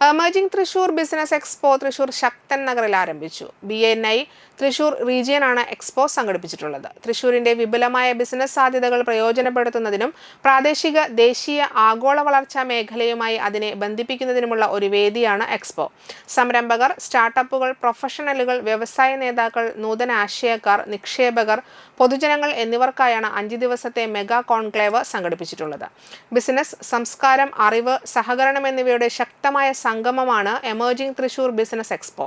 Emerging Thrissur business expo Thrissur Sakthan നഗറിൽ ആരംഭിച്ചു. B N I Thrissur റീജിയനാണ് എക്സ്പോ സംഘടിപ്പിച്ചിട്ടുള്ളത്. തൃശൂരിന്റെ വിപുലമായ ബിസിനസ് സാധ്യതകൾ പ്രയോജനപ്പെടുത്തുന്നതിനും പ്രാദേശിക ദേശീയ ആഗോള വളർച്ചാ മേഖലയുമായി അതിനെ ബന്ധിപ്പിക്കുന്നതിനുമുള്ള ഒരു വേദിയാണ് എക്സ്പോ. സംരംഭകർ സ്റ്റാർട്ടപ്പുകൾ പ്രൊഫഷണലുകൾ വ്യവസായ നേതാക്കൾ നൂതന ആശയക്കാർ നിക്ഷേപകർ പൊതുജനങ്ങൾ എന്നിവർക്കായാണ് അഞ്ച് ദിവസത്തെ മെഗാ കോൺക്ലേവ് സംഘടിപ്പിച്ചിട്ടുള്ളത്. ബിസിനസ് സംസ്കാരം അറിവ് സഹകരണം എന്നിവയുടെ ശക്തമായ സംഗമമാണ് എമേർജിംഗ് തൃശൂർ ബിസിനസ് എക്സ്പോ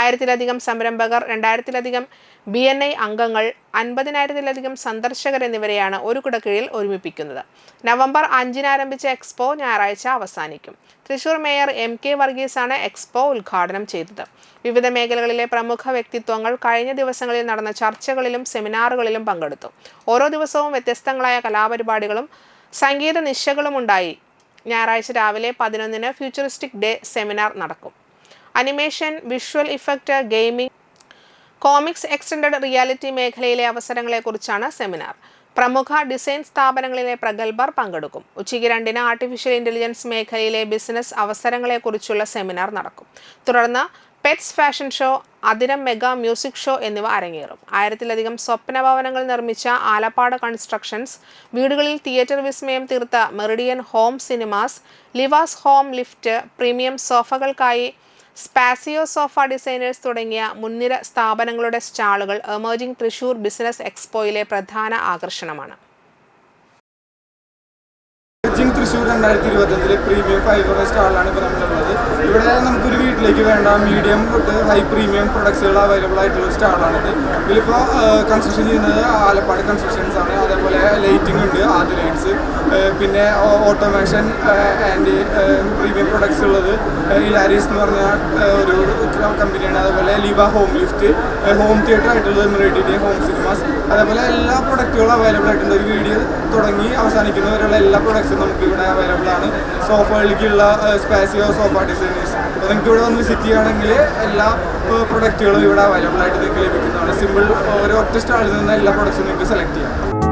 ആയിരത്തിലധികം സംരംഭകർ രണ്ടായിരത്തിലധികം ബി എൻ ഐ അംഗങ്ങൾ അൻപതിനായിരത്തിലധികം സന്ദർശകർ എന്നിവരെയാണ് ഒരു കുടക്കീഴിൽ ഒരുമിപ്പിക്കുന്നത്. നവംബർ അഞ്ചിന് ആരംഭിച്ച എക്സ്പോ ഞായറാഴ്ച അവസാനിക്കും. തൃശൂർ മേയർ എം കെ വർഗീസാണ് എക്സ്പോ ഉദ്ഘാടനം ചെയ്തത്. വിവിധ മേഖലകളിലെ പ്രമുഖ വ്യക്തിത്വങ്ങൾ കഴിഞ്ഞ ദിവസങ്ങളിൽ നടന്ന ചർച്ചകളിലും സെമിനാറുകളിലും പങ്കെടുത്തു. ഓരോ ദിവസവും വ്യത്യസ്തങ്ങളായ കലാപരിപാടികളും സംഗീത നിശകളും ഉണ്ടായി ഞായറാഴ്ച രാവിലെ പതിനൊന്നിന് ഫ്യൂച്ചറിസ്റ്റിക് ഡേ സെമിനാർ നടക്കും. Animation visual effect gaming comics extend reality മേഖലയിലെ അവസരങ്ങളെക്കുറിച്ചാണ് സെമിനാർ പ്രമുഖ ഡിസൈൻ സ്ഥാപനങ്ങളിലെ പ്രഗത്ഭർ പങ്കെടുക്കും. ഉച്ചയ്ക്ക് രണ്ടിന് ആർട്ടിഫിഷ്യൽ ഇന്റലിജൻസ് മേഖലയിലെ ബിസിനസ് അവസരങ്ങളെക്കുറിച്ചുള്ള സെമിനാർ നടക്കും. തുടർന്ന് പെറ്റ്സ് ഫാഷൻ ഷോ അതിരം മെഗാ മ്യൂസിക് ഷോ എന്നിവ അരങ്ങേറും. ആയിരത്തിലധികം സ്വപ്ന ഭവനങ്ങൾ നിർമ്മിച്ച ആലപ്പാട് കൺസ്ട്രക്ഷൻസ് വീടുകളിൽ തിയേറ്റർ വിസ്മയം തീർത്ത Meridian home cinemas Livas home lift premium സോഫകൾക്കായി Spazio sofa designers തുടങ്ങിയ മുൻനിര സ്ഥാപനങ്ങളുടെ സ്റ്റാളുകൾ എമേർജിംഗ് തൃശൂർ ബിസിനസ് എക്സ്പോയിലെ പ്രധാന ആകർഷണമാണ്. തൃശ്ശൂർ രണ്ടായിരത്തി ഇരുപത്തഞ്ചിലെ പ്രീമിയം ഫൈബർ സ്റ്റാളിലാണ് ഇപ്പോൾ നമ്മളുള്ളത് ഇവിടെ നമുക്കൊരു വീട്ടിലേക്ക് വേണ്ട മീഡിയം തൊട്ട് ഹൈ പ്രീമിയം പ്രൊഡക്ട്സുകൾ അവൈലബിൾ ആയിട്ടുള്ള സ്റ്റാളാണിത് ഇതിലിപ്പോൾ കൺസ്ട്രക്ഷൻ ചെയ്യുന്നത് ആലപ്പാട് കൺസ്ട്രക്ഷൻസ് ആണ്. അതേപോലെ ലൈറ്റിംഗ് ഉണ്ട് ആദ്യ ലൈറ്റ്സ് പിന്നെ ഓട്ടോമേഷൻ ആൻഡ് പ്രീമിയം പ്രൊഡക്ട്സ് ഉള്ളത് ഇലാരീസ് എന്ന് പറഞ്ഞ ഒരു കമ്പനിയാണ് അതേപോലെ Liva home lift home theatre ആയിട്ടുള്ളത് മെറിഡിറ്റി ഹോം സിനിമാസ് അതേപോലെ എല്ലാ പ്രൊഡക്റ്റുകളും അവൈലബിൾ ആയിട്ടുണ്ട്. ഒരു വീഡിയോ തുടങ്ങി അവസാനിക്കുന്നവരുള്ള എല്ലാ പ്രൊഡക്ട്സും നമുക്ക് ഇവിടെ അവൈലബിൾ ആണ്. സോഫകളിലേക്കുള്ള സ്പാസിയോ സോഫ ഡിസൈനേഴ്സ് അപ്പോൾ നിങ്ങൾക്ക് ഇവിടെ വന്ന് വിസിറ്റ് ചെയ്യുകയാണെങ്കിൽ എല്ലാ പ്രൊഡക്റ്റുകളും ഇവിടെ അവൈലബിൾ ആയിട്ട് നിങ്ങൾക്ക് ലഭിക്കുന്നതാണ്. സിമ്പിൾ ഒരു ഒറ്റ സ്റ്റാളിൽ നിന്ന് എല്ലാ പ്രൊഡക്ട്സും നിങ്ങൾക്ക് സെലക്ട് ചെയ്യാം.